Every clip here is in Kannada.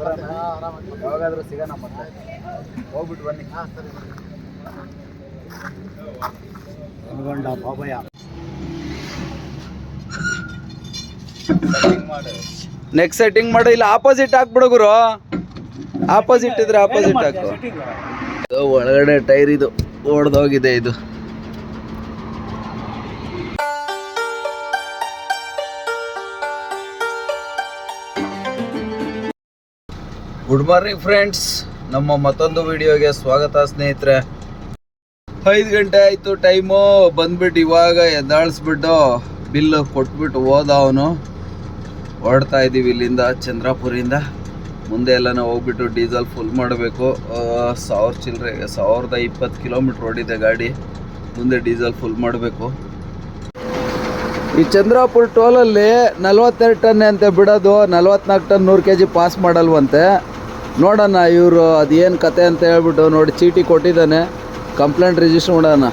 ಬರೋಣ ಬರೋಣ. ಯಾವಾಗಾದ್ರೂ ಸಿಗೋಣ ಮತ್ತೆ. ಹೋಗ್ಬಿಟ್ಟು ಬನ್ನಿ. ಅನ್ಕೊಂಡ ಬಾಬಯ್ಯ. ನೆಕ್ಸ್ಟ್ ಸೆಟ್ಟಿಂಗ್ ಮಾಡು. ಇಲ್ಲ ಆಪೋಸಿಟ್ ಹಾಕ್ಬಿಡು ಗುರು. ಆಪೋಸಿಟ್ ಇದ್ರೆ ಆಪೋಸಿಟ್ ಹಾಕು. ಒಳಗಡೆ ಟೈರ್ ಇದು ಓಡ್ದೋಗಿದೆ ಇದು. ಗುಡ್ ಮಾರ್ನಿಂಗ್ ಫ್ರೆಂಡ್ಸ್ ನಮ್ಮ ಮತ್ತೊಂದು ವಿಡಿಯೋಗೆ ಸ್ವಾಗತ, ಸ್ನೇಹಿತರೆ. ಐದು ಗಂಟೆ ಆಯಿತು ಟೈಮು ಬಂದ್ಬಿಟ್ಟು ಇವಾಗ ಎದ್ದಾಳಿಸ್ಬಿಟ್ಟು ಬಿಲ್ ಕೊಟ್ಬಿಟ್ಟು ಹೋದ ಅವನು. ಹೊರಡ್ತಾ ಇದ್ದೀವಿ ಇಲ್ಲಿಂದ ಚಂದ್ರಾಪುರಿಂದ ಮುಂದೆ ಎಲ್ಲನ ಹೋಗ್ಬಿಟ್ಟು ಡೀಸೆಲ್ ಫುಲ್ ಮಾಡಬೇಕು. ಸಾವಿರ ಚಿಲ್ಲರೆ ಸಾವಿರದ ಇಪ್ಪತ್ತು ಕಿಲೋಮೀಟ್ರ್ ಓಡಿದೆ ಗಾಡಿ. ಮುಂದೆ ಡೀಸೆಲ್ ಫುಲ್ ಮಾಡಬೇಕು. ಈ ಚಂದ್ರಾಪುರ ಟೋಲಲ್ಲಿ ನಲ್ವತ್ತೆರಡು ಟನ್ ಅಂತೆ ಬಿಡೋದು. ನಲ್ವತ್ನಾಲ್ಕು ಟನ್ ನೂರು ಕೆ ಜಿ ಪಾಸ್ ಮಾಡಲ್ವಂತೆ. ನೋಡೋಣ ಇವರು ಅದೇನು ಕತೆ ಅಂತ ಹೇಳ್ಬಿಟ್ಟು ನೋಡಿ ಚೀಟಿ ಕೊಟ್ಟಿದ್ದಾನೆ. ಕಂಪ್ಲೇಂಟ್ ರಿಜಿಸ್ಟರ್ ಮಾಡೋಣ.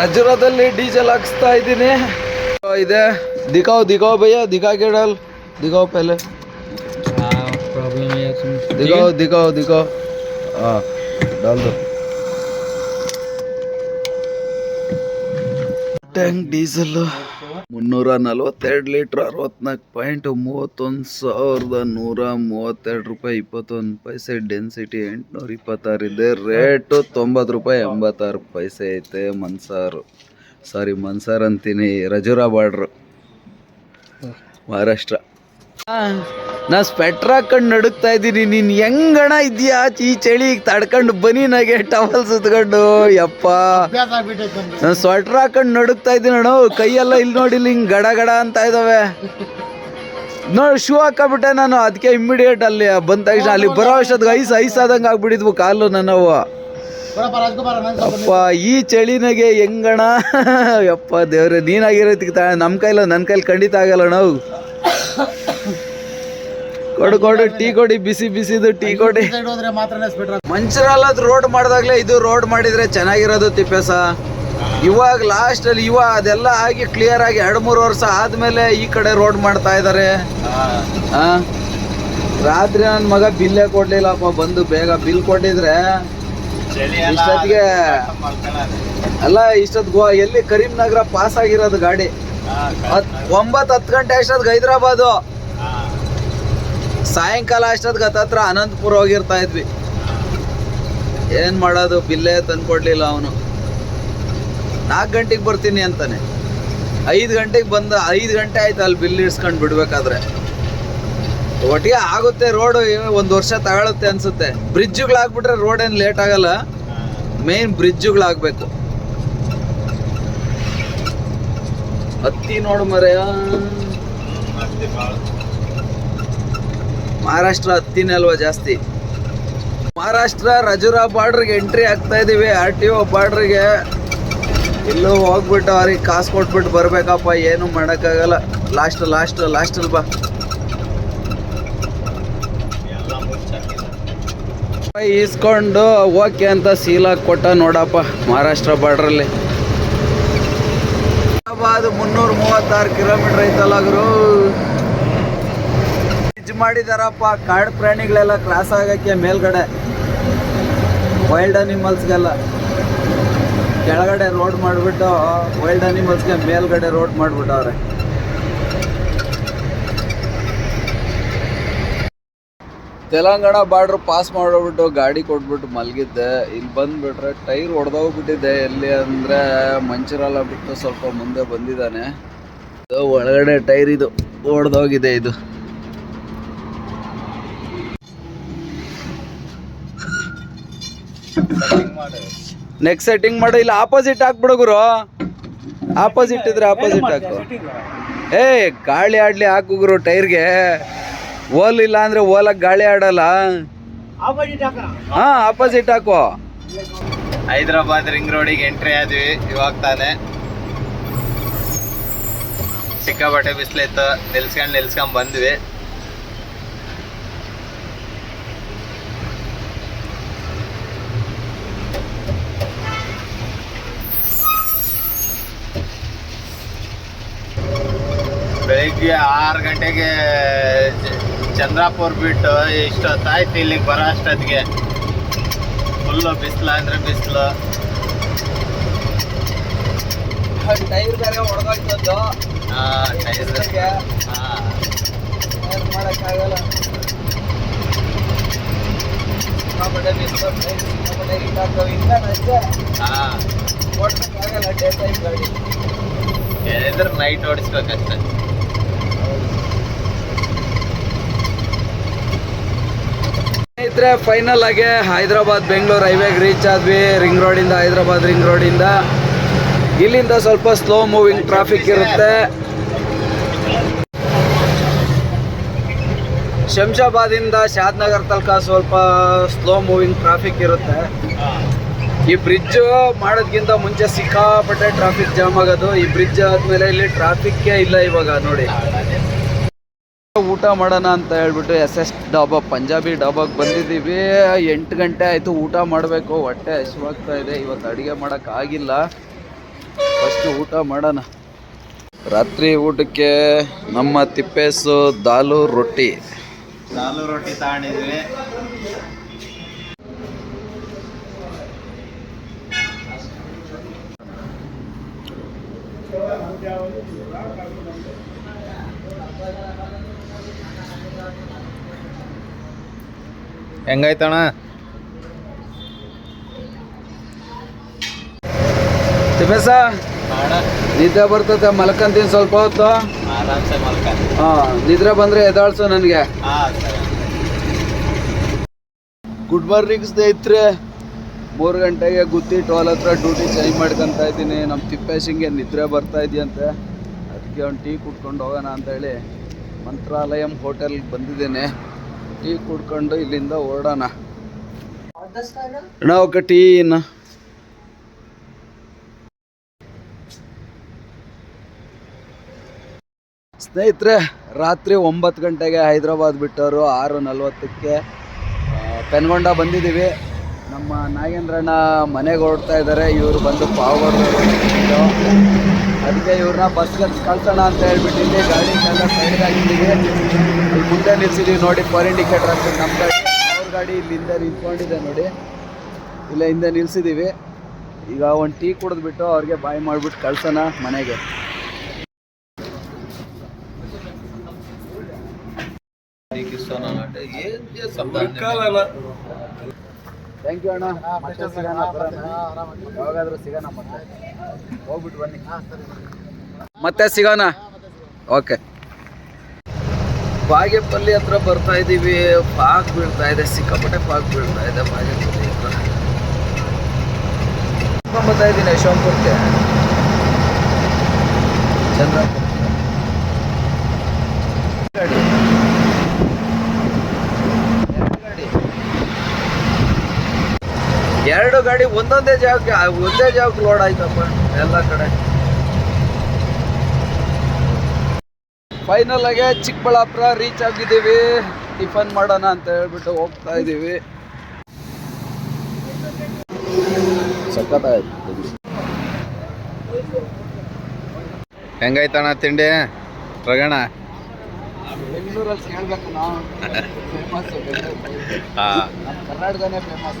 ರಜರದಲ್ಲಿ ಡೀಸೆಲ್ ಹಾಕಿಸ್ತಾ ಇದ್ದೀನಿ. ಇದೆ. ದಿಗಾವ್ ದಿಗಾವ್ ಭಯ್ಯ ದಿಗಾ ಗಿಡಲ್ ದಿಗಾವ್ ಪೆಲೆ. ದಿಗಾವ್ ದಿಗಾವ್ ದಿಗಾವ್. ಹಾಂ ಡಾಲ್ದು. ಟ್ಯಾಂಕ್ ಡೀಸೆಲ್ಲು ಮುನ್ನೂರ ನಲವತ್ತೆರಡು ಲೀಟ್ರ್ ಅರವತ್ನಾಲ್ಕು ಪಾಯಿಂಟ್ ಮೂವತ್ತೊಂದು ಸಾವಿರದ ನೂರ ಮೂವತ್ತೆರಡು ರೂಪಾಯಿ ಇಪ್ಪತ್ತೊಂದು ಪೈಸೆ ಡೆನ್ಸಿಟಿ ಎಂಟುನೂರ ಇಪ್ಪತ್ತಾರು ಇದೆ ರೇಟು ತೊಂಬತ್ತು ರೂಪಾಯಿ ಎಂಬತ್ತಾರು ಪೈಸೆ ಐತೆ ಮನ್ಸಾರು. ಸಾರಿ ಮನ್ಸಾರ್ ಅಂತೀನಿ ರಜುರಾ ಬಾರ್ಡ್ರು ಮಹಾರಾಷ್ಟ್ರ. ನಾ ಸ್ವೆಟ್ರ್ ಹಾಕೊಂಡು ನಡುಕ್ತಾ ಇದ್ದೀನಿ. ನೀನು ಹೆಂಗಣ ಇದೆಯಾ? ಈ ಚಳಿ ತಡ್ಕೊಂಡು ಬನೀನಾಗೆ ಟವಲ್ ಸುತ್ಕೊಂಡು. ಯಪ್ಪ. ನಾನು ಸ್ವೆಟ್ರ್ ಹಾಕೊಂಡು ನಡುಕ್ತಾ ಇದ್ದೀನಿ ಅಣ್ಣ ಕೈಯೆಲ್ಲ ಇಲ್ಲಿ ನೋಡಿ ಇಲ್ಲಿ ಹಿಂಗೆ ಗಡ ಗಡ ಅಂತ ಇದಾವೆ. ನೋಡಿ ಶೂ ಹಾಕಬಿಟ್ಟೆ ನಾನು. ಅದಕ್ಕೆ ಇಮ್ಮಿಡಿಯೇಟ್ ಅಲ್ಲಿ ಬಂದ ತಕ್ಷಣ ಅಲ್ಲಿ ಬರೋ ಅಷ್ಟೊತ್ತಿಗೆ ಐಸ್ ಐಸ್ ಆದಂಗೆ ಆಗ್ಬಿಟ್ಟಿದ್ವು ಕಾಲು ನನ್ನವು ಅಪ್ಪ ಈ ಚಳಿನಾಗೆ ಹೆಂಗಣ? ಯಪ್ಪ ದೇವ್ರೆ ನೀನಾಗಿರೋದಕ್ಕೆ ನಮ್ಮ ಕೈಲ ನನ್ನ ಕೈಲಿ ಖಂಡಿತ ಆಗಲ್ಲ ನಾವು. ಕೊಡು ಕೊಡು ಟೀ ಕೊಡಿ ಬಿಸಿ ಬಿಸಿದು ಟೀ ಕೊಡಿ. ಮಂಚರಲ್ಲದ್ ರೋಡ್ ಮಾಡಿದಾಗ್ಲೇ ಇದು ರೋಡ್ ಮಾಡಿದ್ರೆ ಚೆನ್ನಾಗಿರೋದು ತಿಪ್ಪೇಸ. ಇವಾಗ ಲಾಸ್ಟ್ ಅಲ್ಲಿ ಇವಾಗ ಅದೆಲ್ಲ ಆಗಿ ಕ್ಲಿಯರ್ ಆಗಿ ಎರಡು ಮೂರು ವರ್ಷ ಆದ್ಮೇಲೆ ಈ ಕಡೆ ರೋಡ್ ಮಾಡ್ತಾ ಇದಾರೆ? ರಾತ್ರಿ ನನ್ನ ಮಗ ಬಿಲ್ಲೇ ಕೊಡ್ಲಿಲ್ಲಪ್ಪ ಬಂದು ಬೇಗ ಬಿಲ್ ಕೊಟ್ಟಿದ್ರೆ ಇಷ್ಟೊತ್ತಿಗೆ ಅಲ್ಲ ಇಷ್ಟೊತ್ ಗೋ ಎಲ್ಲಿ ಕರೀಂನಗರ ಪಾಸ್ ಆಗಿರೋದು ಗಾಡಿ. ಹತ್ ಒಂಬತ್ತು ಹತ್ತು ಗಂಟೆ ಅಷ್ಟೊತ್ತಿಗೆ ಹೈದ್ರಾಬಾದು. ಸಾಯಂಕಾಲ ಅಷ್ಟೊತ್ತಿಗೆ ಹತ್ತತ್ರ ಅನಂತಪುರ ಹೋಗಿರ್ತಾ ಇದ್ವಿ. ಏನ್ ಮಾಡೋದು, ಬಿಲ್ಲೇ ತಂದ್ಕೊಡ್ಲಿಲ್ಲ ಅವನು. ನಾಲ್ಕು ಗಂಟೆಗೆ ಬರ್ತೀನಿ ಅಂತಾನೆ. ಐದು ಗಂಟೆಗೆ ಬಂದ, ಐದು ಗಂಟೆ ಆಯ್ತು ಅಲ್ಲಿ ಬಿಲ್ ಇಡ್ಸ್ಕೊಂಡು ಬಿಡ್ಬೇಕಾದ್ರೆ. ಒಟ್ಟಿಗೆ ಆಗುತ್ತೆ ರೋಡ್ ಒಂದು ವರ್ಷ ತಗೊಳುತ್ತೆ ಅನ್ಸುತ್ತೆ. ಬ್ರಿಡ್ಜ್ಗಳಾಗ್ಬಿಟ್ರೆ ರೋಡ್ ಏನು ಲೇಟ್ ಆಗಲ್ಲ. ಮೇನ್ ಬ್ರಿಡ್ಜ್ಗಳಾಗಬೇಕು. ಹತ್ತಿ ನೋಡು ಮರೆಯ ಮಹಾರಾಷ್ಟ್ರ ಹತ್ತಿನೇ ಅಲ್ವಾ ಜಾಸ್ತಿ? ಮಹಾರಾಷ್ಟ್ರ ರಜುರಾ ಬಾರ್ಡ್ರಿಗೆ ಎಂಟ್ರಿ ಆಗ್ತಾ ಇದ್ದೀವಿ ಆರ್ ಟಿ ಒ ಬಾರ್ಡ್ರಿಗೆ. ಇಲ್ಲೂ ಹೋಗ್ಬಿಟ್ಟು ಅವ್ರಿಗೆ ಕಾಸು ಕೊಟ್ಬಿಟ್ಟು ಬರಬೇಕಪ್ಪ, ಏನು ಮಾಡೋಕ್ಕಾಗಲ್ಲ. ಲಾಸ್ಟ್ ಲಾಸ್ಟ್ ಲಾಸ್ಟಲ್ಲಿ ಬಾ ಈಸ್ಕೊಂಡು ಓಕೆ ಅಂತ ಸೀಲ್ ಕೊಟ್ಟ ನೋಡಪ್ಪ, ಮಹಾರಾಷ್ಟ್ರ ಬಾರ್ಡ್ರಲ್ಲಿ. ಅದು ಮುನ್ನೂರ ಮೂವತ್ತಾರು ಕಿಲೋಮೀಟರ್ ಐತಲ್ಲ ಗುರು. ಬ್ರಿಡ್ಜ್ ಮಾಡಿದಾರಪ್ಪ, ಕಾಡು ಪ್ರಾಣಿಗಳೆಲ್ಲ ಕ್ರಾಸ್ ಆಗಕ್ಕೆ ಮೇಲ್ಗಡೆ. ವೈಲ್ಡ್ ಅನಿಮಲ್ಸ್ಗೆಲ್ಲ ಕೆಳಗಡೆ ರೋಡ್ ಮಾಡಿಬಿಟ್ಟು ವೈಲ್ಡ್ ಅನಿಮಲ್ಸ್ಗೆ ಮೇಲ್ಗಡೆ ರೋಡ್ ಮಾಡಿಬಿಟ್ಟವ್ರೆ. ತೆಲಂಗಾಣ ಬಾರ್ಡ್ರ್ ಪಾಸ್ ಮಾಡಿಬಿಟ್ಟು ಗಾಡಿ ಕೊಟ್ಬಿಟ್ಟು ಮಲಗಿದ್ದೆ. ಇಲ್ಲಿ ಬಂದ್ಬಿಟ್ರೆ ಟೈರ್ ಹೊಡೆದೋಗ್ಬಿಟ್ಟಿದೆ ಎಲ್ಲಿ ಅಂದರೆ ಮಂಚಿರಲ್ಲ ಬಿಟ್ಟು ಸ್ವಲ್ಪ ಮುಂದೆ ಬಂದಿದ್ದಾನೆ. ಒಳಗಡೆ ಟೈರ್ ಇದು ಹೊಡೆದೋಗಿದೆ ಇದು. ನೆಕ್ಸ್ಟ್ ಸೆಟ್ಟಿಂಗ್ ಮಾಡು. ಇಲ್ಲ ಆಪೋಸಿಟ್ ಹಾಕ್ಬಿಡು ಗುರು. ಆಪೋಸಿಟ್ ಇದ್ರೆ ಆಪೋಸಿಟ್ ಹಾಕು. ಏ ಗಾಳಿ ಆಡ್ಲಿ ಹಾಕು ಗುರು ಟೈರ್ಗೆ ಓಲ್ ಇಲ್ಲ ಅಂದ್ರೆ ಓಲಕ್ ಗಾಳಿ ಆಡಲ್ಲ. ಹಾ ಆಪೋಸಿಟ್ ಹಾಕು. ಹೈದರಾಬಾದ್ ರಿಂಗ್ ರೋಡಿಗೆ ಎಂಟ್ರಿ ಆದ್ವಿ ಇವಾಗ ತಾನೆ. ಸಿಕ್ಕಾಪಟ್ಟೆ ಬಿಸಿಲಿತ್ತು ನಿಲ್ಸ್ಕೊಂಡು ನಿಲ್ಸ್ಕೊಂಡ್ ಬಂದ್ವಿ. ಬೆಳಿಗ್ಗೆ ಆರು ಗಂಟೆಗೆ ಚಂದ್ರಾಪುರ ಬಿಟ್ಟು ಇಷ್ಟೊತ್ತಾಯ್ತು ಇಲ್ಲಿಗೆ ಬರೋ ಅಷ್ಟೊತ್ತಿಗೆ. ಫುಲ್ಲು ಬಿಸಿಲು ಅಂದರೆ ಬಿಸಿಲು. ಟೈರ್ ಬೇರೆ ಹಾಂ ಟೈರ್ ಏನು ಮಾಡೋಕ್ಕಾಗಲ್ಲ. ಸಿಕ್ಕಾಪಟ್ಟೆ ಬಿಸಿಲು ಸಿಕ್ಕಾಪಟ್ಟೆ ಹಾಂ. ಅಷ್ಟೇ ಓಡ್ಸೋಕ್ಕಾಗಲ್ಲ ಡೇ ಟೈಮ್ ಗಾಡಿ ನೈಟ್ ಓಡಿಸ್ಬೇಕಷ್ಟೆ. ಸ್ನೇಹಿತರೆ ಫೈನಲ್ ಆಗಿ ಹೈದರಾಬಾದ್, ಬೆಂಗಳೂರು ಹೈವೇಗೆ ರೀಚ್ ಆದ್ವಿ ರಿಂಗ್ ರೋಡಿಂದ ಹೈದರಾಬಾದ್ ರಿಂಗ್ ರೋಡಿಂದ ಇಲ್ಲಿಂದ ಸ್ವಲ್ಪ ಸ್ಲೋ ಮೂವಿಂಗ್ ಟ್ರಾಫಿಕ್ ಇರುತ್ತೆ. ಶಂಶಾಬಾದಿಂದ ಶಾದ್ನಗರ್ ತನಕ ಸ್ವಲ್ಪ ಸ್ಲೋ ಮೂವಿಂಗ್ ಟ್ರಾಫಿಕ್ ಇರುತ್ತೆ. ಈ ಬ್ರಿಡ್ಜ್ ಮಾಡೋದ್ಕಿಂತ ಮುಂಚೆ ಸಿಕ್ಕಾಪಟ್ಟೆ ಟ್ರಾಫಿಕ್ ಜಾಮ್ ಆಗೋದು. ಈ ಬ್ರಿಡ್ಜ್ ಆದ್ಮೇಲೆ ಇಲ್ಲಿ ಟ್ರಾಫಿಕ್ಕೇ ಇಲ್ಲ ಇವಾಗ, ನೋಡಿ. ಊಟ ಮಾಡೋಣ ಅಂತ ಹೇಳ್ಬಿಟ್ಟು ಎಸ್ ಎಸ್ ಡಾಬಾ, ಪಂಜಾಬಿ ಡಾಬಾಗೆ ಬಂದಿದ್ದೀವಿ. ಎಂಟು ಗಂಟೆ ಆಯಿತು ಊಟ ಮಾಡಬೇಕು. ಹೊಟ್ಟೆ ಹಸಿವಾಗ್ತಾ ಇದೆ. ಇವತ್ತು ಅಡುಗೆ ಮಾಡೋಕ್ಕಾಗಿಲ್ಲ ಫಸ್ಟು ಊಟ ಮಾಡೋಣ. ರಾತ್ರಿ ಊಟಕ್ಕೆ ನಮ್ಮ ತಿಪ್ಪೇಸು ದಾಲು ರೊಟ್ಟಿ. ದಾಲು ರೊಟ್ಟಿ ತಗೊಂಡಿದ್ವಿ. ಹೆಂಗಾಯ್ತಣ್ಣ? ತಿಪ್ಪೇಸ? ನಿದ್ರೆ ನಿದ್ದೆ ಬರ್ತದೆ ಮಲ್ಕಂತೀನಿ ಸ್ವಲ್ಪ ಹೊತ್ತು. ಹಾ ನಿದ್ರೆ ಬಂದ್ರೆ ಎದಾಳ್ಸು ನನಗೆ. ಗುಡ್ ಮಾರ್ನಿಂಗ್ ಸ್ನೇಹಿತರೆ. ಮೂರು ಗಂಟೆಗೆ ಗುತ್ತಿ ಟೋಲ್ ಹತ್ರ ಡ್ಯೂಟಿ ಚೇಂಜ್ ಮಾಡ್ಕೊತಾ ಇದ್ದೀನಿ. ನಮ್ಮ ತಿಪ್ಪೇಶಿಂಗೆ ನಿದ್ರೆ ಬರ್ತಾ ಇದೆಯಂತೆ. ಅದಕ್ಕೆ ಒಂದು ಟೀ ಕುಟ್ಕೊಂಡು ಹೋಗೋಣ ಅಂತ ಹೇಳಿ ಮಂತ್ರಾಲಯಂ ಹೋಟೆಲ್ಗೆ ಬಂದಿದ್ದೇನೆ. ಟೀ ಕುಡ್ಕೊಂಡು ಇಲ್ಲಿಂದ ಹೊರಡೋಣ. ಟೀ ಇನ್ನ? ಸ್ನೇಹಿತರೆ, ರಾತ್ರಿ ಒಂಬತ್ತು ಗಂಟೆಗೆ ಹೈದ್ರಾಬಾದ್ ಬಿಟ್ಟವರು ಆರು ನಲ್ವತ್ತಕ್ಕೆ ಪೆನ್ಗೊಂಡ ಬಂದಿದ್ದೀವಿ. ನಮ್ಮ ನಾಗೇಂದ್ರಣ್ಣ ಮನೆಗೆ ಹೊರಡ್ತಾ ಇದ್ದಾರೆ. ಇವರು ಬಂದು ಪಾವಗಡದವರು ಅದಕ್ಕೆ ಇವ್ರನ್ನ ಬಸ್ಗೆ ಕಳ್ಸೋಣ ಅಂತ ಹೇಳ್ಬಿಟ್ಟು ಇಲ್ಲಿ ಎಲ್ಲ ಸೈಡ್ ಆಗಿದ್ದೀವಿ ಅಲ್ಲಿ ಮುಂದೆ ನಿಲ್ಸಿದ್ದೀವಿ ನೋಡಿ ಫಾರ್ ಇಂಡಿಕೇಟರ್ ಅಂತ ನಮ್ಮ ಗಾಡಿ ಅವ್ರ ಗಾಡಿ ಇಲ್ಲಿಂದ ನಿಂತ್ಕೊಂಡಿದೆ ನೋಡಿ. ಇಲ್ಲ ಹಿಂದೆ ನಿಲ್ಸಿದ್ದೀವಿ ಈಗ ಒಂದು ಟೀ ಕುಡಿದ್ಬಿಟ್ಟು ಅವ್ರಿಗೆ ಬಾಯ್ ಮಾಡಿಬಿಟ್ಟು ಕಳ್ಸೋಣ ಮನೆಗೆ. ಥ್ಯಾಂಕ್ ಯು ಅಣ್ಣ. ಮತ್ತೆ ಸಿಗೋಣ ಬರೋಣ. ಯಾವಾಗಾದ್ರೂ ಸಿಗೋಣ ಮತ್ತೆ. ಹೋಗ್ಬಿಟ್ಟು ಬನ್ನಿ. ಮತ್ತೆ ಸಿಗೋಣ? ಓಕೆ. ಬಾಗೇಪಲ್ಲಿ ಹತ್ರ ಬರ್ತಾ ಇದ್ದೀವಿ ಪಾಕ್ ಬೀಳ್ತಾ ಇದೆ. ಸಿಕ್ಕಾಪಟ್ಟೆ ಪಾಕ್ ಬೀಳ್ತಾ ಇದೆ ಬಾಗೇಪಲ್ಲಿ ಹತ್ರ. ಬರ್ತಾ ಇದ್ದೀನಿ ಯಶವಂತಪುರಕ್ಕೆ ಚಂದ್ರಪುರ ಗಾಡಿ ಎರಡು ಗಾಡಿ ಎರಡು ಗಾಡಿ ಒಂದೊಂದೇ ಜಾಗಕ್ಕೆ ಒಂದೇ ಜಾಗಕ್ಕೆ ಲೋಡ್ ಆಯ್ತಪ್ಪ ಎಲ್ಲ ಕಡೆ. ಫೈನಲ್ ಆಗಿ ಚಿಕ್ಕಬಳ್ಳಾಪುರ ರೀಚ್ ಆಗಿದ್ದೀವಿ. ಟಿಫನ್ ಮಾಡೋಣ ಅಂತ ಹೇಳ್ಬಿಟ್ಟು ಹೋಗ್ತಾ ಇದ್ದೀವಿ. ಸಖತ್ತಾಯ್ತು ಹೆಂಗಾಯ್ತಣ್ಣ ತಿಂಡಿ ರಗಣ ಬೆಂಗಳೂರಲ್ಲಿ ಕೇಳ್ಬೇಕು ನಾವು. ಫೇಮಸ್ ಕರ್ನಾಟಕನೇ ಫೇಮಸ್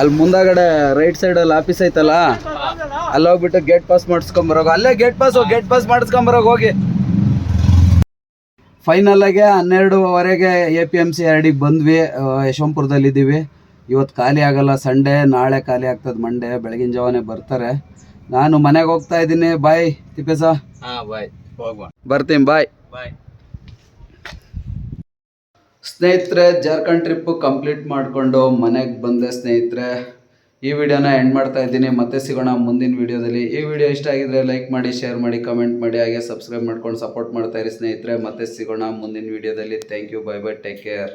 ಅಲ್ಲಿ ಮುಂದಾಗಡೆ ರೈಟ್ ಸೈಡ್ ಅಲ್ಲಿ ಆಫೀಸ್ ಐತಲ್ಲ? ಅಲ್ಲಿ ಹೋಗ್ಬಿಟ್ಟು ಗೇಟ್ ಪಾಸ್ ಮಾಡಿಸ್ಕೊಂಬರೋಗ ಅಲ್ಲೇ ಗೇಟ್ ಪಾಸ್ ಗೇಟ್ ಪಾಸ್ ಮಾಡಿಸ್ಕೊಂಬರೋಗ ಹೋಗಿ. ಫೈನಲ್ ಆಗಿ ಹನ್ನೆರಡುವರೆಗೆ ಎ ಪಿ ಎಂ ಸಿ ಎರಡಿಗೆ ಬಂದ್ವಿ. ಯಶವಂತಪುರದಲ್ಲಿ ಇದ್ದೀವಿ ಇವತ್ತು ಖಾಲಿ ಆಗಲ್ಲ ಸಂಡೇ ನಾಳೆ ಖಾಲಿ ಆಗ್ತದೆ ಮಂಡೇ ಬೆಳಗಿನ ಜಾವನೇ ಬರ್ತಾರೆ. ನಾನು ಮನೆಗೆ ಹೋಗ್ತಾ ಇದ್ದೀನಿ. ಬಾಯ್ ತಿಪ್ಪೇಸ. ಹಾ ಬಾಯ್ ಬರ್ತೀನಿ ಬಾಯ್ ಬಾಯ್ ಸ್ನೇಹಿತರೆ, ಜಾರ್ಖಂಡ್ ಟ್ರಿಪ್ಪು ಕಂಪ್ಲೀಟ್ ಮಾಡಿಕೊಂಡು ಮನೆಗೆ ಬಂದೆ ಸ್ನೇಹಿತರೆ. ಈ ವಿಡಿಯೋನ ಎಂಡ್ ಮಾಡ್ತಾ ಇದ್ದೀನಿ. ಮತ್ತೆ ಸಿಗೋಣ ಮುಂದಿನ ವಿಡಿಯೋದಲ್ಲಿ. ಈ ವಿಡಿಯೋ ಇಷ್ಟ ಆಗಿದ್ರೆ ಲೈಕ್ ಮಾಡಿ ಶೇರ್ ಮಾಡಿ ಕಮೆಂಟ್ ಮಾಡಿ, ಹಾಗೆ ಸಬ್ಸ್ಕ್ರೈಬ್ ಮಾಡ್ಕೊಂಡು ಸಪೋರ್ಟ್ ಮಾಡ್ತಾ ಇರಿ ಸ್ನೇಹಿತರೆ. ಮತ್ತೆ ಸಿಗೋಣ ಮುಂದಿನ ವಿಡಿಯೋದಲ್ಲಿ. Thank you bye bye take care